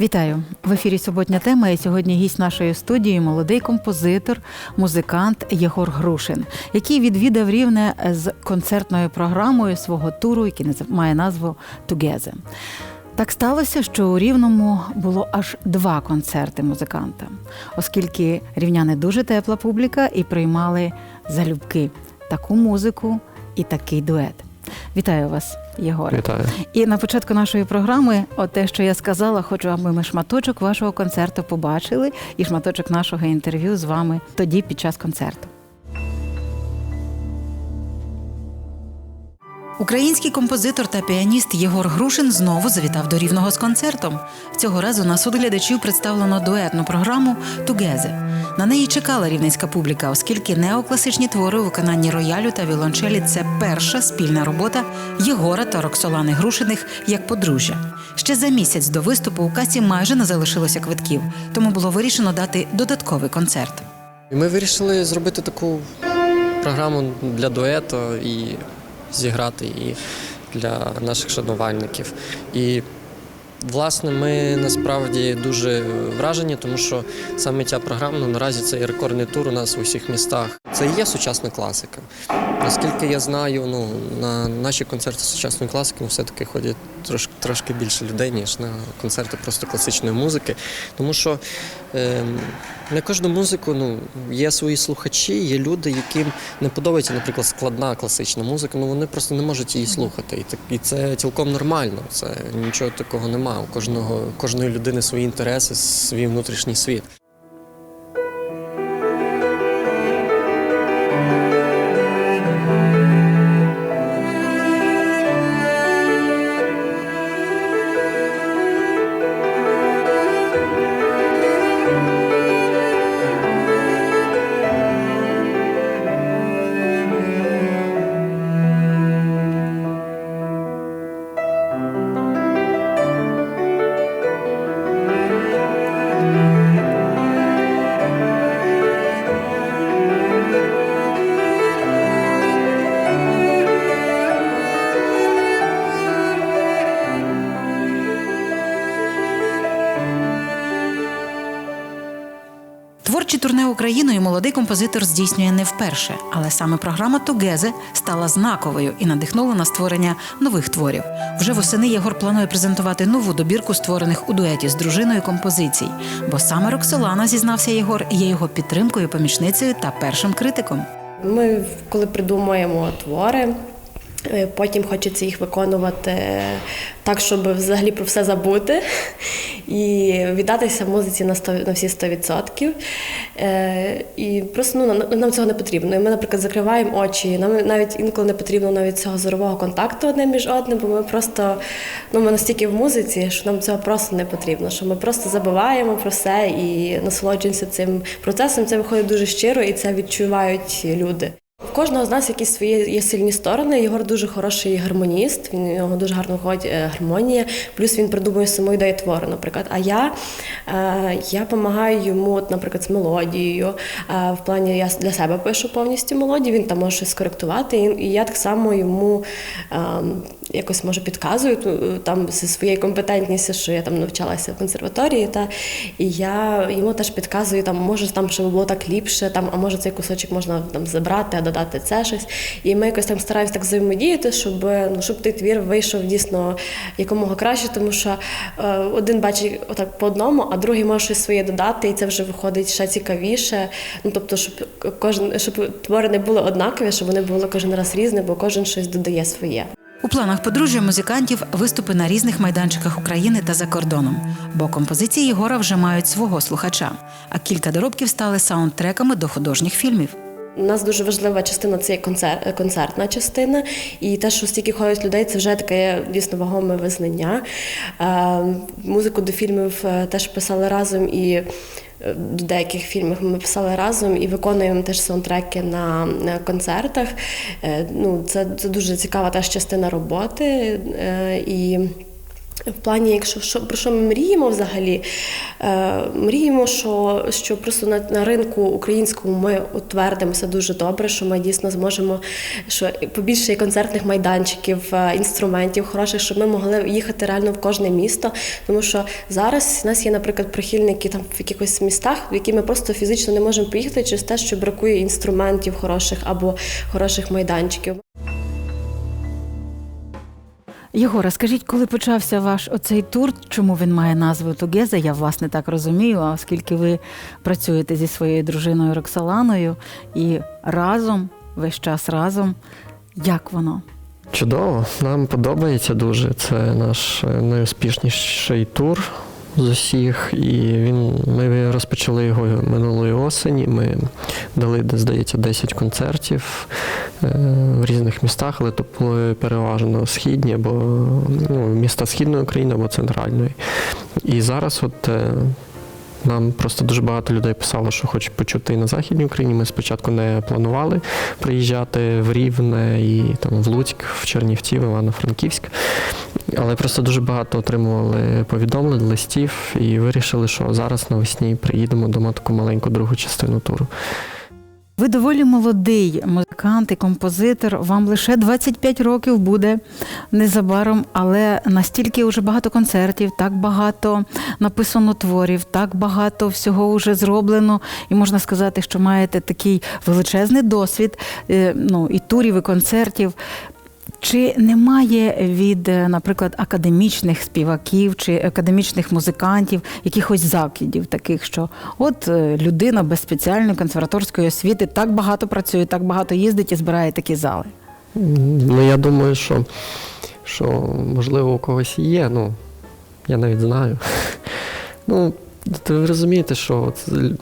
Вітаю в ефірі Суботня тема. І сьогодні гість нашої студії молодий композитор, музикант Єгор Грушин, який відвідав рівне з концертною програмою свого туру, який має назву Together. Так сталося, що у Рівному було аж два концерти музиканта, оскільки рівняни дуже тепла публіка і приймали залюбки таку музику і такий дует. Вітаю вас, Єгоре. Вітаю. І на початку нашої програми, от те, що я сказала, хочу, аби ми шматочок вашого концерту побачили і шматочок нашого інтерв'ю з вами тоді під час концерту. Український композитор та піаніст Єгор Грушин знову завітав до рівного з концертом. Цього разу на суд глядачів представлено дуетну програму Тугезе. На неї чекала рівненська публіка, оскільки неокласичні твори у виконанні роялю та віолончелі це перша спільна робота Єгора та Роксолани Грушиних як подружжя. Ще за місяць до виступу у касі майже не залишилося квитків, тому було вирішено дати додатковий концерт. Ми вирішили зробити таку програму для дуету і зіграти і для наших шанувальників. І власне ми насправді дуже вражені, тому що саме ця програма ну, наразі це рекордний тур у нас у всіх містах. Це і є сучасна класика. Наскільки я знаю, ну на наші концерти сучасної класики ну, все-таки ходять трошки, трошки більше людей, ніж на концерти просто класичної музики. Тому що е, на кожну музику ну, є свої слухачі, є люди, яким не подобається, наприклад, складна класична музика, ну вони просто не можуть її слухати. І, так, і це цілком нормально. Це нічого такого немає. У кожного, кожної людини свої інтереси, свій внутрішній світ. Україною молодий композитор здійснює не вперше, але саме програма Тугезе стала знаковою і надихнула на створення нових творів. Вже восени Єгор планує презентувати нову добірку створених у дуеті з дружиною композицій. Бо саме Роксолана, зізнався Єгор, є його підтримкою, помічницею та першим критиком. Ми, коли придумуємо твори, потім хочеться їх виконувати так, щоб взагалі про все забути і віддатися музиці на 100, на всі 100%. Е, І просто ну, нам цього не потрібно. І Ми, наприклад, закриваємо очі. Нам навіть інколи не потрібно навіть цього зорового контакту одне між одним, бо ми просто ну, ми настільки в музиці, що нам цього просто не потрібно. Що ми просто забуваємо про все і насолоджуємося цим процесом. Це виходить дуже щиро і це відчувають люди. В кожного з нас якісь свої є сильні сторони. Єгор дуже хороший гармоніст. Він у нього дуже гарно виходить е, гармонія. Плюс він придумує саму ідею твору, наприклад. А я, е, я допомагаю йому, от, наприклад, з мелодією. Е, в плані я для себе пишу повністю мелодію. Він там може щось скоректувати. І, я так само йому е, якось може підказую ну, там зі своєю компетентністю, що я там навчалася в консерваторії. Та і я йому теж підказую, там може там, щоб було так ліпше, там, а може цей кусочок можна там забрати, а додати це щось. І ми якось там стараємося так взаємодіяти, щоб ну щоб той твір вийшов дійсно якомога краще, тому що е, один бачить отак по одному, а другий може щось своє додати, і це вже виходить ще цікавіше. Ну тобто, щоб кожен щоб твори не були однакові, щоб вони були кожен раз різні, бо кожен щось додає своє. У планах подружжя музикантів виступи на різних майданчиках України та за кордоном, бо композиції Єгора вже мають свого слухача, а кілька доробків стали саундтреками до художніх фільмів. У нас дуже важлива частина це концерт, концертна частина, і те, що стільки ходять людей, це вже таке дійсно вагоме визнання. Е, музику до фільмів е, теж писали разом і. е, До деяких фільмів ми писали разом і виконуємо теж саундтреки на, концертах. Ну, це, це дуже цікава теж частина роботи. І В плані, якщо що про що ми мріємо взагалі, е, мріємо, що, що просто на, на ринку українському ми утвердимося дуже добре, що ми дійсно зможемо, що побільше концертних майданчиків, е, інструментів хороших, щоб ми могли їхати реально в кожне місто. Тому що зараз у нас є, наприклад, прихильники там в якихось містах, в які ми просто фізично не можемо поїхати через те, що бракує інструментів хороших або хороших майданчиків. Єгора, скажіть, коли почався ваш оцей тур, чому він має назву Тугеза? Я власне так розумію, а оскільки ви працюєте зі своєю дружиною Роксоланою і разом, весь час разом, як воно? Чудово, нам подобається дуже. Це наш е, найуспішніший тур з усіх. І він, ми розпочали його минулої осені. Ми дали, здається, 10 концертів е, в різних містах, але то були переважно східні або ну, міста Східної України або центральної. І зараз от. Нам просто дуже багато людей писало, що хочуть почути і на Західній Україні. Ми спочатку не планували приїжджати в Рівне і там в Луцьк, в Чернівці, в Івано-Франківськ. Але просто дуже багато отримували повідомлень, листів і вирішили, що зараз навесні приїдемо дома таку маленьку другу частину туру. Ви доволі молодий музикант і композитор. Вам лише 25 років буде незабаром, але настільки вже багато концертів, так багато написано творів, так багато всього вже зроблено, і можна сказати, що маєте такий величезний досвід е, ну, і турів, і концертів. Чи немає від, е, наприклад, академічних співаків чи академічних музикантів якихось закидів, таких, що от е, людина без спеціальної консерваторської освіти так багато працює, так багато їздить і збирає такі зали? Ну, я думаю, що, що можливо у когось є, ну, я навіть знаю. Ну, ви розумієте, що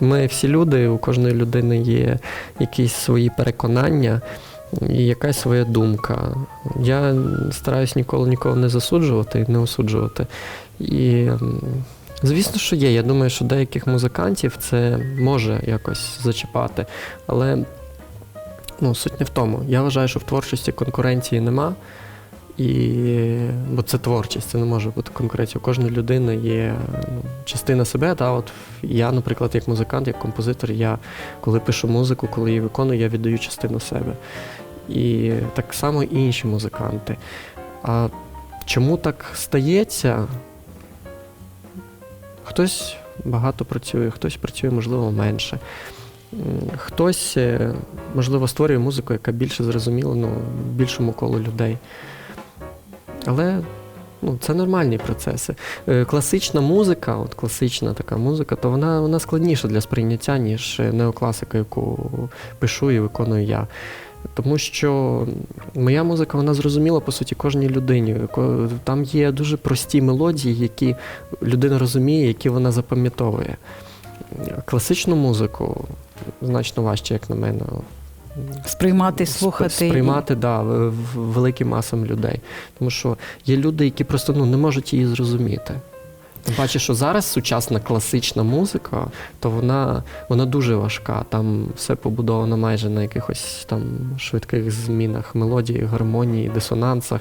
ми всі люди, у кожної людини є якісь свої переконання якась своя думка. Я стараюсь ніколи нікого не засуджувати, і не осуджувати. І звісно, що є. Я думаю, що деяких музикантів це може якось зачіпати. Але ну, суть не в тому. Я вважаю, що в творчості конкуренції нема. І, бо це творчість, це не може бути конкуренція. У кожної людини є ну, частина себе. Та от я, наприклад, як музикант, як композитор, я коли пишу музику, коли її виконую, я віддаю частину себе. І так само інші музиканти. А чому так стається? Хтось багато працює, хтось працює, можливо, менше. Хтось, е, можливо, створює музику, яка більше зрозуміла ну, більшому колу людей. Але ну, це нормальні процеси. Е, Класична музика, от класична така музика, то вона, вона складніша для сприйняття, ніж неокласика, яку пишу і виконую я. Тому що моя музика, вона зрозуміла, по суті, кожній людині. Там є дуже прості мелодії, які людина розуміє, які вона запам'ятовує. Класичну музику значно важче, як на мене. Сприймати, слухати. Сприймати, да, в- в- великим масам людей. Тому що є люди, які просто ну, не можуть її зрозуміти. Тим паче, що зараз сучасна класична музика, то вона, вона дуже важка. Там все побудовано майже на якихось там швидких змінах мелодії, гармонії, дисонансах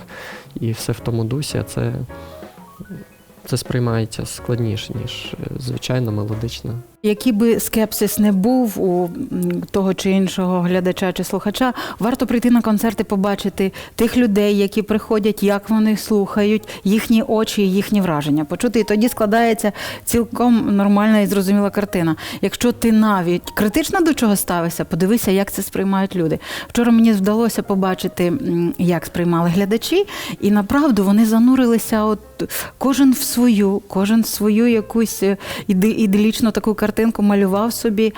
і все в тому дусі. Це, це сприймається складніше, ніж е, звичайна мелодична Який би скепсис не був у того чи іншого глядача чи слухача, варто прийти на концерти, побачити тих людей, які приходять, як вони слухають, їхні очі, їхні враження, почути. І тоді складається цілком нормальна і зрозуміла картина. Якщо ти навіть критично до чого ставишся, подивися, як це сприймають люди. Вчора мені вдалося побачити, як сприймали глядачі, і направду вони занурилися, от кожен в свою, кожен в свою якусь е, іде- іделічну таку картинку малював собі.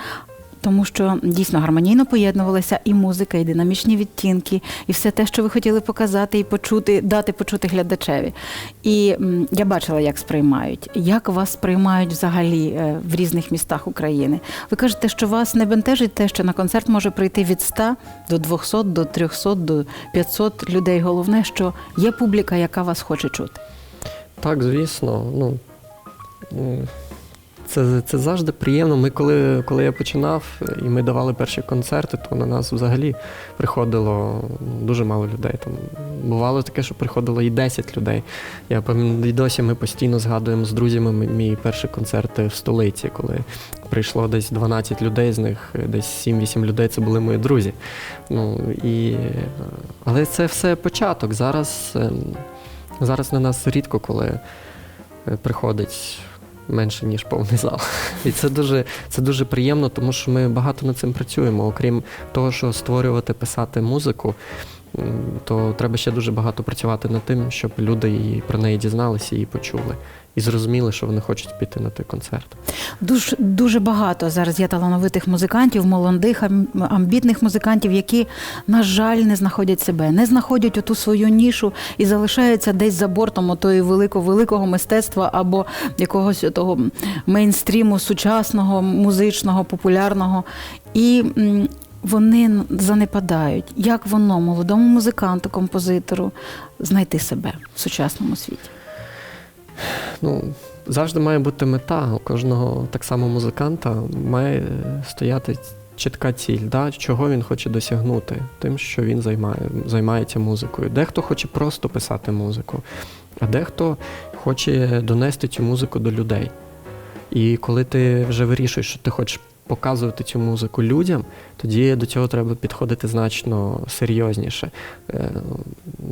Тому що дійсно гармонійно поєднувалася і музика, і динамічні відтінки, і все те, що ви хотіли показати і почути, дати почути глядачеві. І я бачила, як сприймають, як вас сприймають взагалі е, в різних містах України. Ви кажете, що вас не бентежить те, що на концерт може прийти від 100 до 200, до 300, до 500 людей. Головне, що є публіка, яка вас хоче чути. Так, звісно. Ну, це Це, завжди приємно. Ми коли, коли я починав і ми давали перші концерти, то на нас взагалі приходило дуже мало людей. Там бувало таке, що приходило і 10 людей. Я пам'ятаю, і досі ми постійно згадуємо з друзями мій- перший концерт в столиці, коли прийшло десь 12 людей, з них десь 7-8 людей це були мої друзі. Ну, і, але це все початок. Зараз, ем, зараз на нас рідко коли е, приходить менше, ніж повний зал. І це дуже, це дуже приємно, тому що ми багато над цим працюємо. Окрім того, що створювати, писати музику, то треба ще дуже багато працювати над тим, щоб люди її про неї дізналися і почули. І зрозуміли, що вони хочуть піти на той концерт. Дуже, дуже багато зараз є талановитих музикантів, молодих, ам- амбітних музикантів, які, на жаль, не знаходять себе, не знаходять оту свою нішу і залишаються десь за бортом отої великого великого мистецтва або якогось того мейнстріму сучасного, музичного, популярного. І вони занепадають. Як воно, молодому музиканту, композитору, знайти себе в сучасному світі? Ну, завжди має бути мета. У кожного так само музиканта має стояти чітка ціль, да? чого він хоче досягнути, тим, що він займає, займається музикою. Дехто хоче просто писати музику, а дехто хоче донести цю музику до людей. І коли ти вже вирішуєш, що ти хочеш показувати цю музику людям, тоді до цього треба підходити значно серйозніше. Е,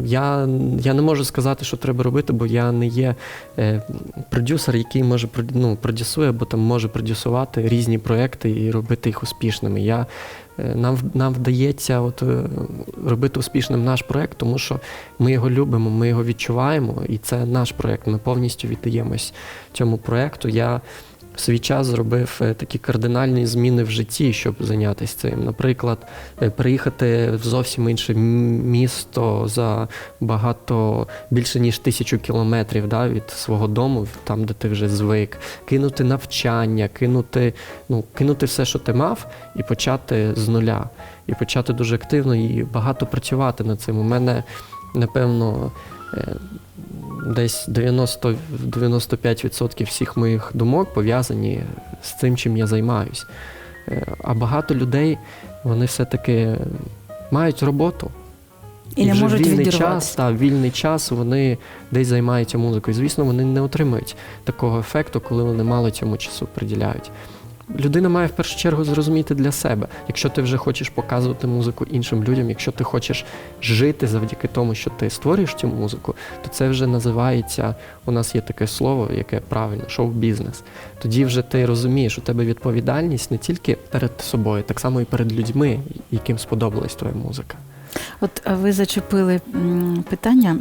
Я, я не можу сказати, що треба робити, бо я не є е, продюсер, який може ну, продюсує або там може продюсувати різні проекти і робити їх успішними. Я, е, нам, нам вдається от, робити успішним наш проект, тому що ми його любимо, ми його відчуваємо, і це наш проект. Ми повністю віддаємось цьому проекту. Я в свій час зробив е, такі кардинальні зміни в житті, щоб зайнятися цим. Наприклад, е, приїхати в зовсім інше місто за багато більше ніж тисячу кілометрів да, від свого дому, там, де ти вже звик, кинути навчання, кинути, ну, кинути все, що ти мав, і почати з нуля. І почати дуже активно і багато працювати над цим. У мене, напевно, десь 90-95% всіх моїх думок пов'язані з цим, чим я займаюсь. Е, А багато людей вони все-таки мають роботу. І, не вже можуть вільний час, та, вільний час вони десь займаються музикою. Звісно, вони не отримують такого ефекту, коли вони мало цьому часу приділяють. Людина має в першу чергу зрозуміти для себе, якщо ти вже хочеш показувати музику іншим людям, якщо ти хочеш жити завдяки тому, що ти створюєш цю музику, то це вже називається, у нас є таке слово, яке правильно, шоу-бізнес. Тоді вже ти розумієш, у тебе відповідальність не тільки перед собою, так само і перед людьми, яким сподобалась твоя музика. От е, ви зачепили питання,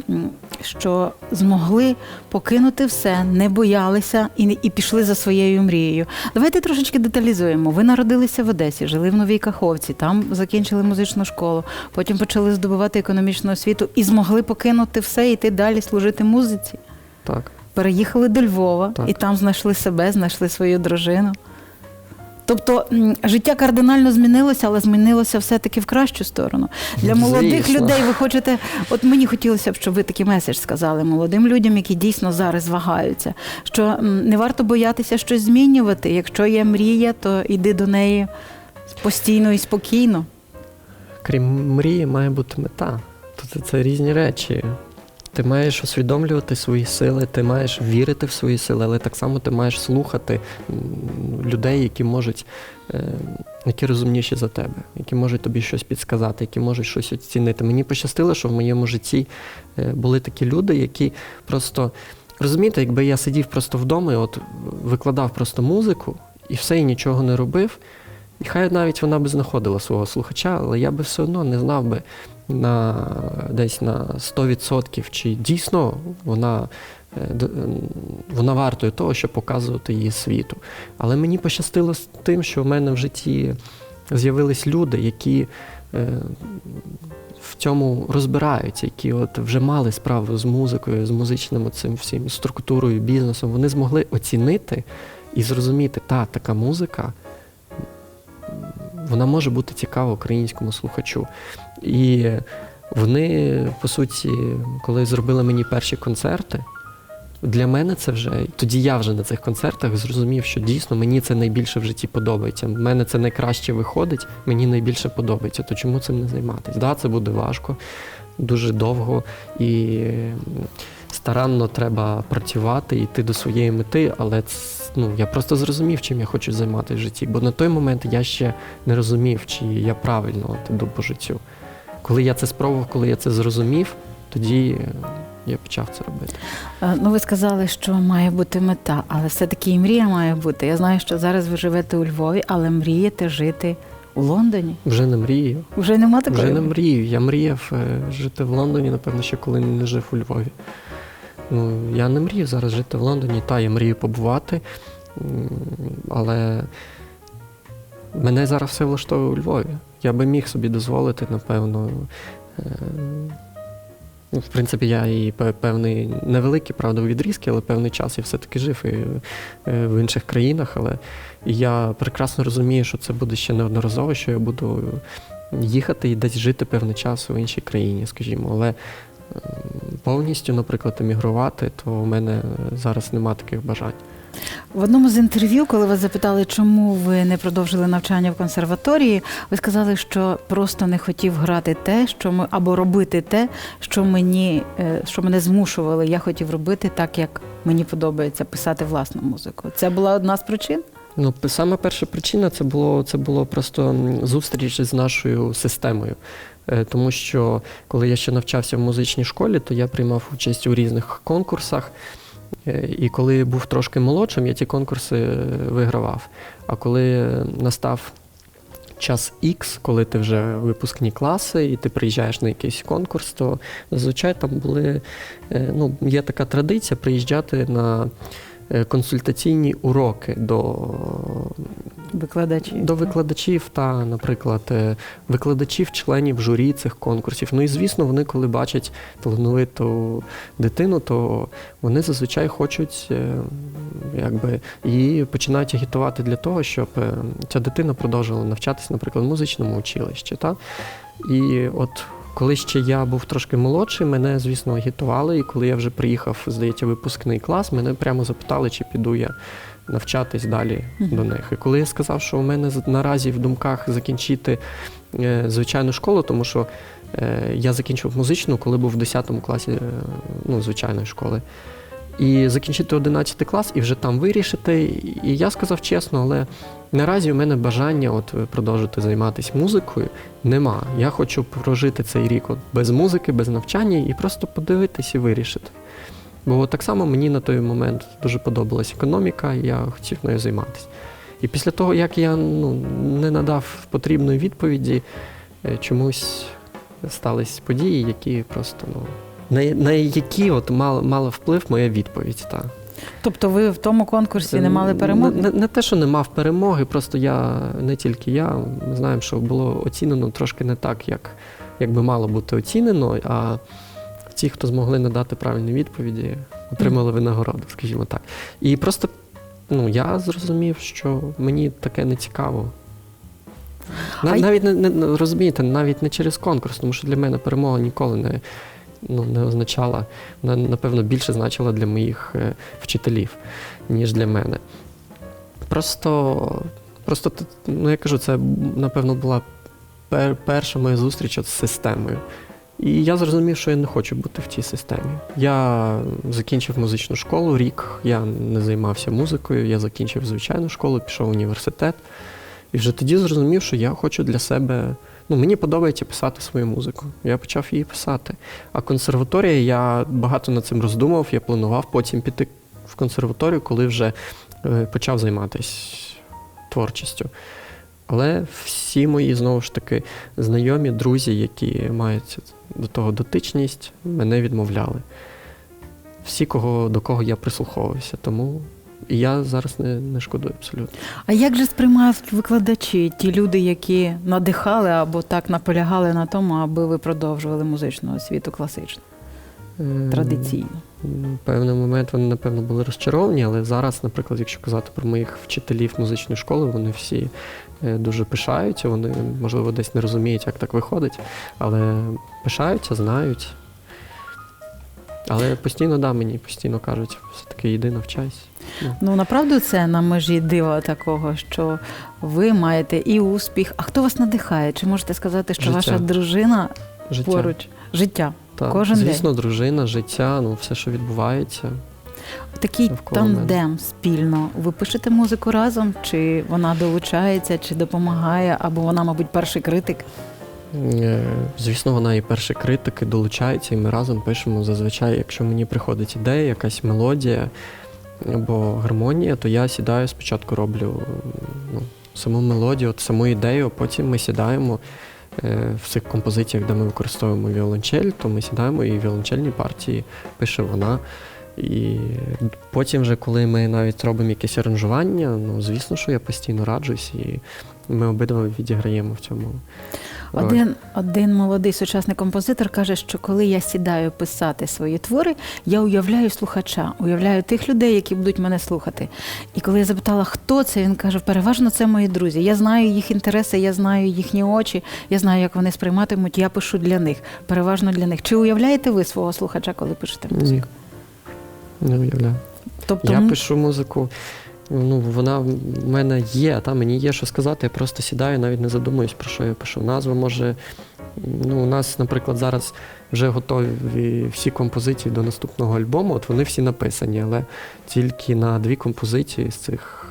що змогли покинути все, не боялися і, і пішли за своєю мрією. Давайте трошечки деталізуємо. Ви народилися в Одесі, жили в Новій Каховці, там закінчили музичну школу, потім почали здобувати економічну освіту і змогли покинути все і йти далі служити музиці. Так. Переїхали до Львова Так. і там знайшли себе, знайшли свою дружину. Тобто життя кардинально змінилося, але змінилося все-таки в кращу сторону. Для молодих Звісно. людей ви хочете, от мені хотілося б, щоб ви такий меседж сказали молодим людям, які дійсно зараз вагаються, що не варто боятися щось змінювати. Якщо є мрія, то йди до неї постійно і спокійно. Крім мрії, має бути мета. Тобто це різні речі. Ти маєш усвідомлювати свої сили, ти маєш вірити в свої сили, але так само ти маєш слухати людей, які можуть, е, які розумніші за тебе, які можуть тобі щось підсказати, які можуть щось оцінити. Мені пощастило, що в моєму житті е, були такі люди, які просто розумієте, якби я сидів просто вдома і от викладав просто музику і все і нічого не робив. І хай навіть вона би знаходила свого слухача, але я би все одно не знав би на десь на 100%, чи дійсно вона, е, вона вартує того, щоб показувати її світу. Але мені пощастило з тим, що в мене в житті з'явились люди, які е, в цьому розбираються, які от вже мали справу з музикою, з музичним цим всім структурою, бізнесом. Вони змогли оцінити і зрозуміти, та така музика вона може бути цікава українському слухачу. І вони, по суті, коли зробили мені перші концерти, Для мене це вже тоді я вже на цих концертах зрозумів, що дійсно мені це найбільше в житті подобається. В мене це найкраще виходить, мені найбільше подобається. То чому цим не займатися? Да, це буде важко, дуже довго і старанно треба працювати, йти до своєї мети, але ну, я просто зрозумів, чим я хочу займатися в житті. Бо на той момент я ще не розумів, чи я правильно іду по життю. Коли я це спробував, коли я це зрозумів, тоді я почав це робити. Е, Ну, ви сказали, що має бути мета, але все-таки і мрія має бути. Я знаю, що зараз ви живете у Львові, але мрієте жити у Лондоні. Вже не мрію. Вже нема такої? Вже не мрію. Я мріяв е, жити в Лондоні, напевно, ще коли не жив у Львові. Ну, я не мрію зараз жити в Лондоні. Та, я мрію побувати, але мене зараз все влаштовує у Львові. Я би міг собі дозволити, напевно. е, Ну, в принципі, я і певний невеликий, правда, відрізки, але певний час я все-таки жив і е, в інших країнах. Але я прекрасно розумію, що це буде ще неодноразово, що я буду їхати і десь жити певний час у іншій країні, скажімо. Але ем, повністю, наприклад, емігрувати, то у мене зараз нема таких бажань. В одному з інтерв'ю, коли вас запитали, чому ви не продовжили навчання в консерваторії, ви сказали, що просто не хотів грати те, що ми або робити те, що мені е, що мене змушували. Я хотів робити так, як мені подобається писати власну музику. Це була одна з причин. Ну, саме перша причина це було, це було просто зустріч з нашою системою. Е, Тому що коли я ще навчався в музичній школі, то я приймав участь у різних конкурсах. Е, І коли був трошки молодшим, я ті конкурси е, вигравав. А коли настав час X, коли ти вже випускні класи і ти приїжджаєш на якийсь конкурс, то зазвичай там були, е, ну, є така традиція приїжджати на консультаційні уроки до, Викладачі до викладачів та, наприклад, е, викладачів, членів журі цих конкурсів. Ну і звісно, вони, коли бачать талановиту дитину, то вони зазвичай хочуть е, якби, і починають агітувати для того, щоб е, ця дитина продовжувала навчатися, наприклад, в музичному училищі. Та? І от коли ще я був трошки молодший, мене, звісно, агітували, і коли я вже приїхав, здається, випускний клас, мене прямо запитали, чи піду я навчатись далі Мгм. до них. І коли я сказав, що у мене наразі в думках закінчити е, звичайну школу, тому що е, я закінчив музичну, коли був в 10 класі е, ну, звичайної школи. І закінчити 11 клас і вже там вирішити. І я сказав чесно, але наразі у мене бажання от е, продовжити займатися музикою нема. Я хочу прожити цей рік от без музики, без навчання і просто подивитись і вирішити. Бо так само мені на той момент дуже подобалась економіка, я хотів нею займатися. І після того, як я ну, не надав потрібної відповіді, е, чомусь стались події, які просто ну, на, на які от мала, мала вплив моя відповідь. Та. Тобто ви в тому конкурсі не мали перемоги? Не, не, не те, що не мав перемоги, просто я не тільки я. Ми знаємо, що було оцінено трошки не так, як, як би мало бути оцінено. А ті, хто змогли надати правильні відповіді, отримали винагороду, скажімо так. І просто ну, я зрозумів, що мені таке не цікаво. На- Навіть не, не розумієте, навіть не через конкурс, тому що для мене перемога ніколи не, ну, не означала, напевно, більше значила для моїх е, вчителів, ніж для мене. Просто, просто ну, я кажу, це напевно була пер, перша моя зустріч з системою. І я зрозумів, що я не хочу бути в цій системі. Я закінчив музичну школу, рік я не займався музикою, я закінчив звичайну школу, пішов в університет. І вже тоді зрозумів, що я хочу для себе. Ну, мені подобається писати свою музику. Я почав її писати. А консерваторія, я багато над цим роздумав, я планував потім піти в консерваторію, коли вже е, почав займатися творчістю. Але всі мої знову ж таки знайомі, друзі, які мають до того дотичність, мене відмовляли. Всі, кого, до кого я прислуховувався. Тому і я зараз не, не шкодую абсолютно. А як же сприймають викладачі, ті люди, які надихали або так наполягали на тому, аби ви продовжували музичну освіту класичну, Е, традиційно? В певний момент вони, напевно, були розчаровані, але зараз, наприклад, якщо казати про моїх вчителів музичної школи, вони всі е, дуже пишаються, вони, можливо, десь не розуміють, як так виходить, але пишаються, знають. Але постійно, да, мені постійно кажуть, все-таки йди навчайся. Ну, Ну направду це на межі дива такого, що ви маєте і успіх. А хто вас надихає? Чи можете сказати, що Життя. ваша дружина життя. поруч? Життя. Так, кожен день. звісно, дружина, життя, ну все, що відбувається. Такий Навколо мене. спільно. Ви пишете музику разом, чи вона долучається, чи допомагає, або вона, мабуть, перший критик. Е, Звісно, вона і перші критики долучається, і ми разом пишемо. Зазвичай, якщо мені приходить ідея, якась мелодія або гармонія, то я сідаю спочатку роблю ну, саму мелодію, от саму ідею, потім ми сідаємо е, в цих композиціях, де ми використовуємо віолончель, то ми сідаємо і віолончельні партії пише вона. І потім, вже, коли ми навіть робимо якесь аранжування, ну звісно, що я постійно раджусь, і ми обидва відіграємо в цьому. Один, один молодий сучасний композитор каже, що коли я сідаю писати свої твори, я уявляю слухача, уявляю тих людей, які будуть мене слухати. І коли я запитала, хто це, він каже, переважно це мої друзі. Я знаю їх інтереси, я знаю їхні очі, я знаю, як вони сприйматимуть. Я пишу для них, переважно для них. Чи уявляєте ви свого слухача, коли пишете Ні. музику? Не уявляю. Тобто Я пишу музику. Ну, вона в мене є, та мені є що сказати, я просто сідаю, навіть не задумуюсь, про що я пишу. Назва може. Ну, у нас, наприклад, зараз вже готові всі композиції до наступного альбому, от вони всі написані, але тільки на дві композиції з цих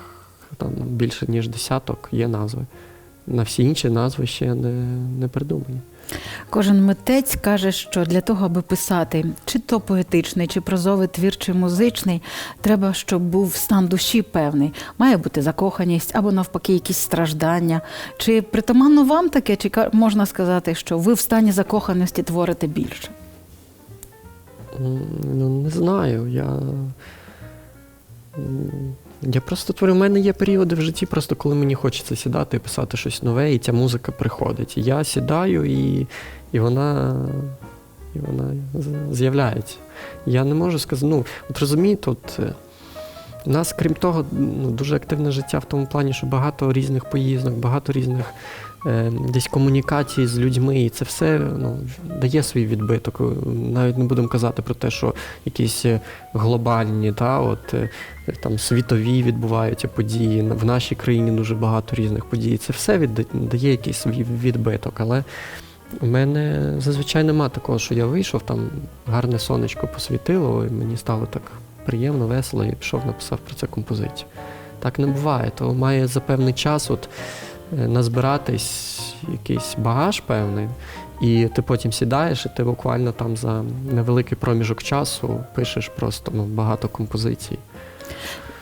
там більше ніж десяток є назви. На всі інші назви ще не, не придумані. Кожен митець каже, що для того, аби писати чи то поетичний, чи прозовий твір, чи музичний, треба, щоб був стан душі певний. Має бути закоханість або навпаки якісь страждання. Чи притаманно вам таке, чи можна сказати, що ви в стані закоханості творите більше? Ну, не знаю. Я. Я просто творю. в мене є періоди в житті, просто коли мені хочеться сідати і писати щось нове, і ця музика приходить. Я сідаю, і, і вона. І вона з'являється. Я не можу сказати, ну, от розумієте, от е, у нас, крім того, ну, дуже активне життя в тому плані, що багато різних поїздок, багато різних десь комунікацій з людьми, і це все ну, дає свій відбиток. Навіть не будемо казати про те, що якісь е, глобальні, та, от, е, там, світові відбуваються події. В нашій країні дуже багато різних подій. Це все дає якийсь свій відбиток. Але у мене зазвичай нема такого, що я вийшов, там гарне сонечко посвітило, і мені стало так приємно, весело, і пішов, написав про це композицію. Так не буває. То має за певний час от, е, назбиратись якийсь багаж певний, і ти потім сідаєш, і ти буквально там за невеликий проміжок часу пишеш просто ну, багато композицій.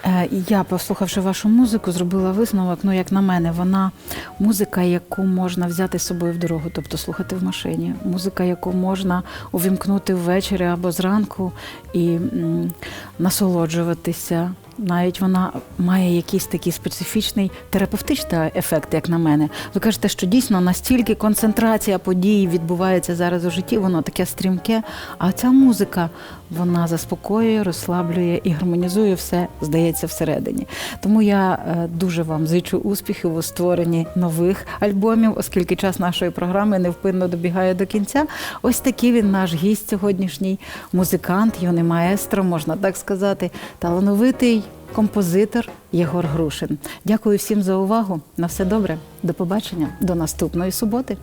Е, Я, послухавши вашу музику, зробила висновок. Ну, як на мене, вона музика, яку можна взяти з собою в дорогу, тобто слухати в машині. Музика, яку можна увімкнути ввечері або зранку і м, насолоджуватися. Навіть вона має якийсь такий специфічний терапевтичний ефект, як на мене. Ви кажете, що дійсно настільки концентрація подій відбувається зараз у житті, воно таке стрімке. А ця музика вона заспокоює, розслаблює і гармонізує все, здається, всередині. Тому я е, дуже вам зичу успіхів у створенні нових альбомів, оскільки час нашої програми невпинно добігає до кінця. Ось такий він наш гість сьогоднішній, музикант, юний маестро, можна так сказати, талановитий композитор Єгор Грушин. Дякую всім за увагу. На все добре. До побачення. До наступної суботи.